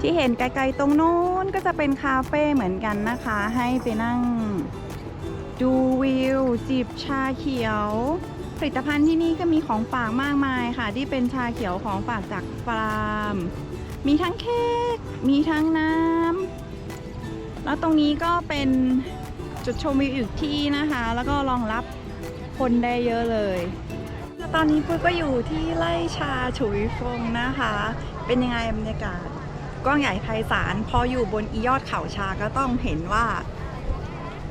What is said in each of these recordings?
ที่เห็นไกลๆตรงโน้นก็จะเป็นคาเฟ่เหมือนกันนะคะ ให้ไปนั่งดูวิว จิบชาเขียว ผลิตภัณฑ์ที่นี่ก็มีของฝากมากมายค่ะ ที่เป็นชาเขียวของฝากจากฟาร์ม มีทั้งเค้กมีทั้งน้ำแล้วตรงนี้ก็เป็นจุดชมวิวอีกที่นะคะ แล้วก็รองรับคนได้เยอะเลยตอนนี้ปุ้ยก็อยู่ที่ไร่ชาฉุยฟงนะคะ เป็นยังไงบรรยากาศ กว้างใหญ่ไพศาลพออยู่บนอียอดเขาชาก็ต้องเห็นว่า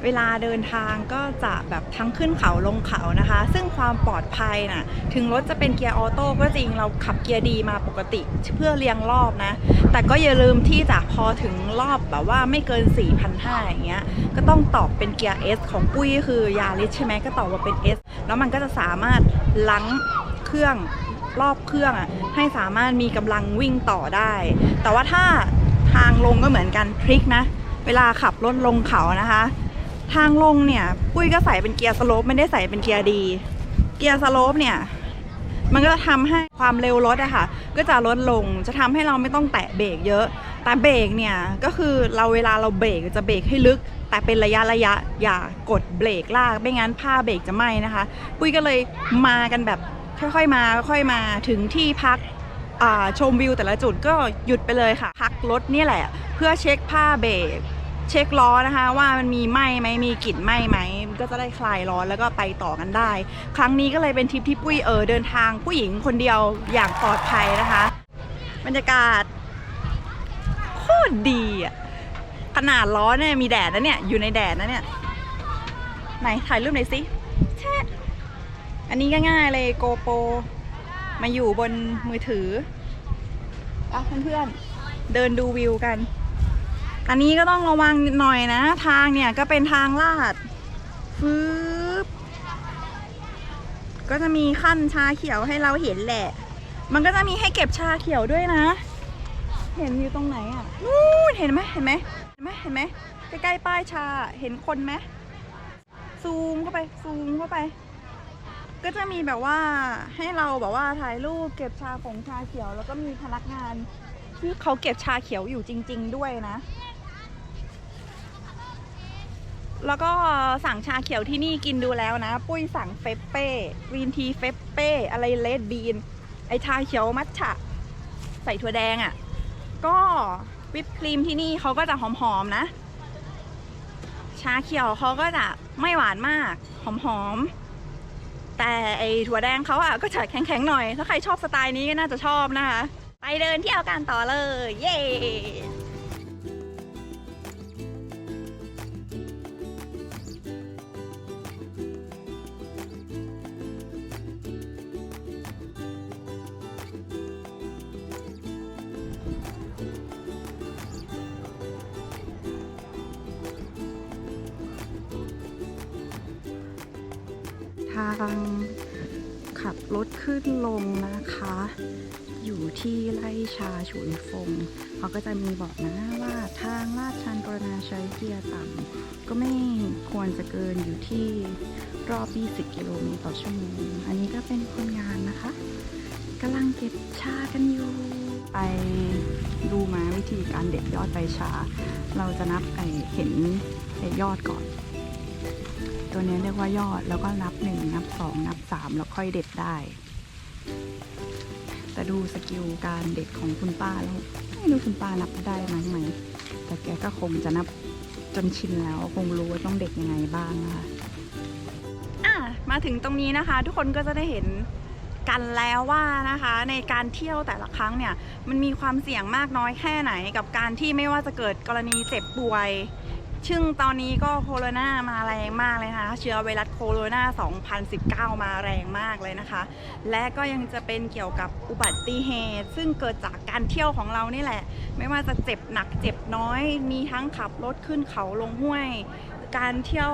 เวลาเดินทางก็จะแบบทั้งขึ้นเขาลงเขานะคะ ซึ่งความปลอดภัยน่ะ ถึงรถจะเป็นเกียร์ออโต้ก็จริงเราขับเกียร์ดีมาปกติเพื่อเรียงรอบนะ แต่ก็อย่าลืมที่จะพอถึงรอบแบบว่าไม่เกิน 4,500 อย่างเงี้ย ก็ต้องตอบเป็นเกียร์ S ของปุ้ยก็คือยาริสใช่ไหมก็ตอบว่าเป็น S แล้วมันก็จะสามารถลังเครื่อง รอบเครื่องอะให้สามารถมีกำลังวิ่งต่อได้ แต่ว่าถ้าทางลงก็เหมือนกันทริคนะ เวลาขับรถลงเขานะคะ ทางลงเนี่ยปุ้ยก็ใส่เป็นเกียร์สโลปไม่ได้ใส่เป็นเกียร์ดี เกียร์สโลปเนี่ยมันก็จะทำให้ความเร็วรถอะค่ะ ก็จะลดลงจะทำให้เราไม่ต้องแตะเบรกเยอะ แต่เบรกเนี่ยก็คือเราเวลาเราเบรกจะเบรกให้ลึก แต่เป็นระยะระยะอย่ากดเบรกลากไม่งั้นผ้าเบรกจะไหม้นะคะ ปุ้ยก็เลยมากันแบบ ค่อยๆมาค่อยๆมาถึงที่พักชมวิวแต่ละจุดก็หยุดไปเลยค่ะ พักรถนี่แหละ เพื่อเช็คผ้าเบรกเช็คล้อนะคะ ว่ามันมีไหมไหมมีกลิ่นไหมไหมก็จะได้คลายร้อนแล้วก็ไปต่อกันได้ ครั้งนี้ก็เลยเป็นทริปที่ปุ้ยเออเดินทางผู้หญิงคนเดียวอย่างปลอดภัยนะคะ บรรยากาศโคตรดีอะขนาดร้อนเนี่ยมีแดดนะเนี่ยอยู่ในแดดนะเนี่ยไหนถ่ายรูปหน่อยสิแชะ อันนี้ก็ง่ายเลยโกโปมาอยู่บนมือถืออะเพื่อนๆ เดินดูวิวกัน อันนี้ก็ต้องระวังหน่อยนะ ทางเนี่ยก็เป็นทางลาดฟืบก็จะมีขั้นชาเขียวให้เราเห็นแหละ มันก็จะมีให้เก็บชาเขียวด้วยนะ เห็นอยู่ตรงไหนอะ นู่นเห็นไหมเห็นไหมเห็นไหมเห็นไหมใกล้ๆป้ายชา เห็นคนไหมซูมเข้าไป ซูมเข้าไป ก็จะมีแบบว่าให้เราแบบว่าถ่ายรูปเก็บชาของชาเขียว แล้วก็มีพนักงานที่เขาเก็บชาเขียวอยู่จริง ๆ ด้วยนะ แล้วก็สั่งชาเขียวที่นี่กินดูแล้วนะ ปุ้ยสั่งเฟปเป้กรีนทีเฟปเป้อะไรเลดบีน ไอชาเขียวมัทฉะ ใส่ถั่วแดงอะ่ะ ก็วิปครีมที่นี่เขาก็จะหอมๆนะ ชาเขียวเขาก็จะไม่หวานมาก หอมๆ แต่ไอถั่วแดงเขาอะ่ะก็จะแข็งๆหน่อย ถ้าใครชอบสไตล์นี้ก็น่าจะชอบนะคะ ไปเดินเที่ยวกันต่อเลย เย้าง ขับรถขึ้นลงนะคะ อยู่ที่ไร่ชาฉุนฟง เขาก็จะมีบอกนะว่าทางลาดชันกรณาใช้เกียร์ต่ำก็ไม่ควรจะเกินอยู่ที่รอบ 20 กิโลเมตรต่อชั่วโมง อันนี้ก็เป็นคนงานนะคะกำลังเก็บชากันอยู่ ไปดูมาวิธีการเด็ดยอดใบชา เราจะนับไอเห็นไอยอดก่อน ตัวนี้เรียกว่ายอดแล้วก็นับหนึ่งนับสองนับสามแล้วค่อยเด็ดได้ แต่ดูสกิลการเด็ดของคุณป้าแล้วไม่รู้คุณป้านับได้ไหมไหมแต่แกก็คงจะนับจนชินแล้วคงรู้ว่าต้องเด็ดยังไงบ้างนะคะอะมาถึงตรงนี้นะคะ ทุกคนก็จะได้เห็นกันแล้วว่านะคะในการเที่ยวแต่ละครั้งเนี่ยมันมีความเสี่ยงมากน้อยแค่ไหนกับการที่ไม่ว่าจะเกิดกรณีเจ็บป่วย ซึ่งตอนนี้ก็โคโรนามาแรงมากเลยนะคะเชื้อไวรัสโคโรนา 2019 มาแรงมากเลยนะคะ และก็ยังจะเป็นเกี่ยวกับอุบัติเหตุ ซึ่งเกิดจากการเที่ยวของเรานี่แหละ ไม่ว่าจะเจ็บหนักเจ็บน้อย มีทั้งขับรถขึ้นเขาลงห้วย การเที่ยว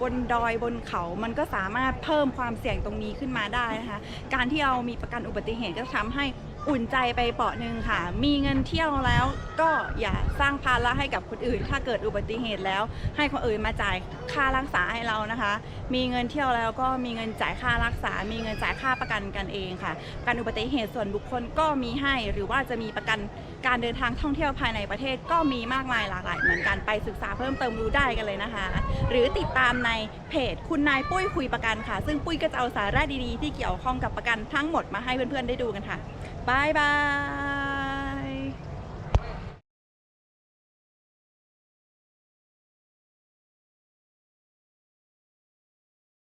บนดอยบนเขา มันก็สามารถเพิ่มความเสี่ยงตรงนี้ขึ้นมาได้นะคะ การที่เรามีประกันอุบัติเหตุก็จะทำให้ อุ่นใจไปเปาะหนึ่งค่ะ มีเงินเที่ยวแล้วก็อย่าสร้างภาระให้กับคนอื่น ถ้าเกิดอุบัติเหตุแล้ว ให้คนอื่นมาจ่ายค่ารักษาให้เรานะคะ มีเงินเที่ยวแล้วก็มีเงินจ่ายค่ารักษา มีเงินจ่ายค่าประกันกันเองค่ะกันอุบัติเหตุส่วนบุคคลก็มีให้ หรือว่าจะมีประกันการเดินทางท่องเที่ยวภายในประเทศก็มีมากมายหลากหลาย เหมือนกันไปศึกษาเพิ่มเติมรู้ได้กันเลยนะคะ หรือติดตามในเพจคุณนายปุ้ยคุยประกันค่ะ ซึ่งปุ้ยก็จะเอาสาระดีๆที่เกี่ยวข้องกับประกันทั้งหมดมาให้เพื่อนๆได้ดูกันค่ะ บายบาย